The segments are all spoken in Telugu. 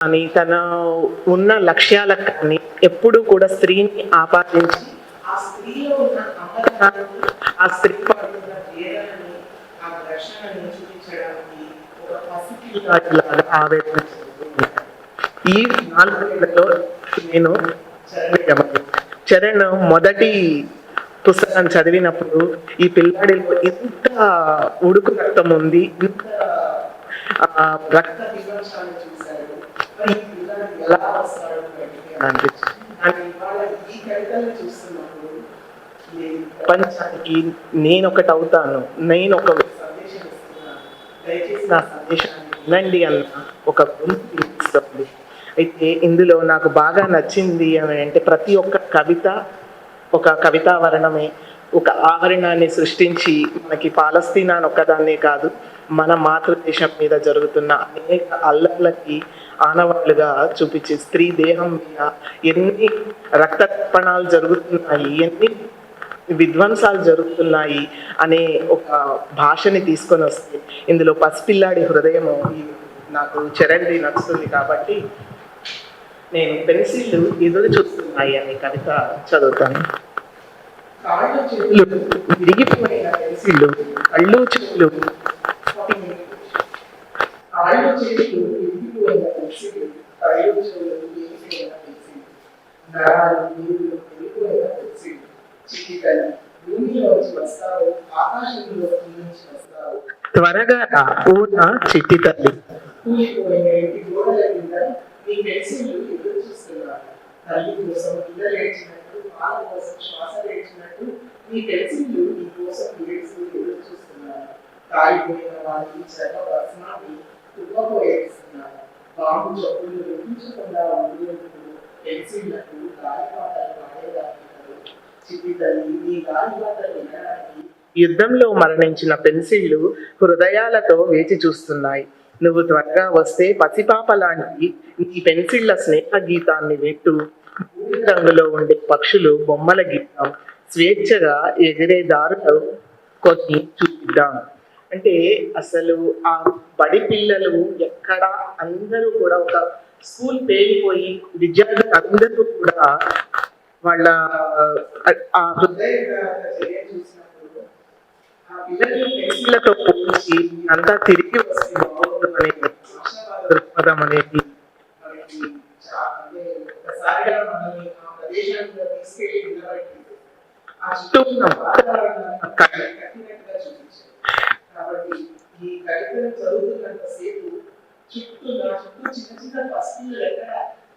కానీ తన ఉన్న లక్ష్యాలకు కానీ ఎప్పుడూ కూడా స్త్రీని ఆపాదించి ఆ స్త్రీలో ఉన్న ఆ స్త్రీ చూపించడానికి ఒక ఆవేదన ఈ నాలుగేళ్ళలో నేను చరణ్ మొదటి పుస్తకం చదివినప్పుడు ఈ పిల్లాడిలో ఇంత ఉడుకు రక్తం ఉంది ఇంత ఆ, రక్త విమర్శలు చూశాడు మరి ఈ పిల్లాడు ఎలా వస్తాడు బయటికి అని అనిపించింది కానీ ఇవాళ ఈ కవితలు చూస్తున్నప్పుడు ఈ ప్రపంచానికి నేను ఒకటి అవుతాను నేను ఒక సందేశం ఇస్తున్నాను దయచేసి నా సందేశాన్ని వినండి అన్న ఒక గొంతు అయితే ఇందులో నాకు బాగా నచ్చింది అని అంటే ప్రతి ఒక్క కవిత ఒక కవితావరణమే ఒక ఆవరణాన్ని సృష్టించి మనకి పాలస్తీనా అని ఒక్కదాన్నే కాదు మన మాతృదేశం మీద జరుగుతున్న అనేక అల్లర్లకి ఆనవాళ్ళుగా చూపించి స్త్రీ దేహం మీద ఎన్ని రక్తపణాలు జరుగుతున్నాయి ఎన్ని విధ్వంసాలు జరుగుతున్నాయి అనే ఒక భాషని తీసుకొని వస్తే ఇందులో పసిపిల్లాడి హృదయం నాకు చరణ్ది నచ్చుతుంది కాబట్టి నేను పెన్సిల్ ఎదురు చూస్తున్నాయి అనే కవిత చదువుతాను. కాళ్ళు చేతులు విరిగిపోయిన పెన్సిళ్ళు కళ్ళు చెట్లు కాళ్ళు చెట్లు నరాలు చిటికలు భూమిలోంచి వస్తావు ఆకాశంలో నుంచి వస్తావు త్వరగా రా నా చిట్టి తల్లి. కూలిపోయిన ఇంటి గోడల కింద నీ పెన్సిళ్ళు ఎదురు చూస్తున్నారు తల్లి కోసం ఇళ్ళ లేచినట్టు పాల కోసం శ్వాస లేచినట్టు నీ పెన్సిళ్ళు నీ కోసం ఎదురు చూస్తున్నారు కాలిపోయిన వారికి చర్మ రసనాన్ని తుమ్మపోయేస్తున్నారు ఉండేందుకు గాలిపాటలు నీ గాలిపాటలు వినడానికి యుద్ధంలో మరణించిన పెన్సిళ్ళు హృదయాలతో వేచి చూస్తున్నాయి. నువ్వు త్వరగా వస్తే పసిపాప లాంటి నీ పెన్సిళ్ళ స్నేహ గీతాన్ని వింటూ బూడిద రంగులో ఉండే పక్షులు బొమ్మల గీతం స్వేచ్ఛగా ఎగిరే దారులు కొన్ని చూపిద్దాం అంటే అసలు ఆ బడి పిల్లలు ఎక్కడ అందరూ కూడా ఒక స్కూల్ పేలిపోయి విద్యార్థులు అందరూ కూడా వాళ్ళ ఆ హృదయ పోల్చి అంతా తిరిగి వస్తుంది దృక్పథం అనేది. మనకి కాబట్టి ఈ కవితను చదువుతున్నంత సేపు చుట్టూ నా చుట్టూ చిన్న చిన్న పసిపిల్లలు ఎక్కడ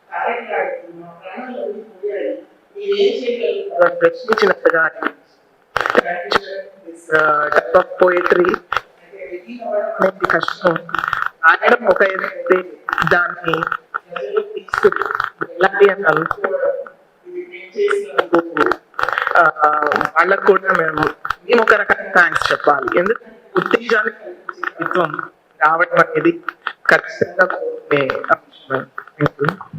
కారెట్లాడుతూ మా ప్రాణాలు అవి పోయాయి. మీరేం చేయగలుగుతారో? అని ప్రశ్నించినట్టుగా టైప్ ఆఫ్ పోయిటరీ అనేది కష్టం. రాయడం ఒక ఎదైతే దాన్ని వెళ్ళాలి అని వాళ్ళకు కూడా మేము మేము ఒక రకంగా థ్యాంక్స్ చెప్పాలి. ఎందుకంటే ఉత్తేజాన్ని కల్పించే కవిత్వం రావడం అనేది ఖచ్చితంగా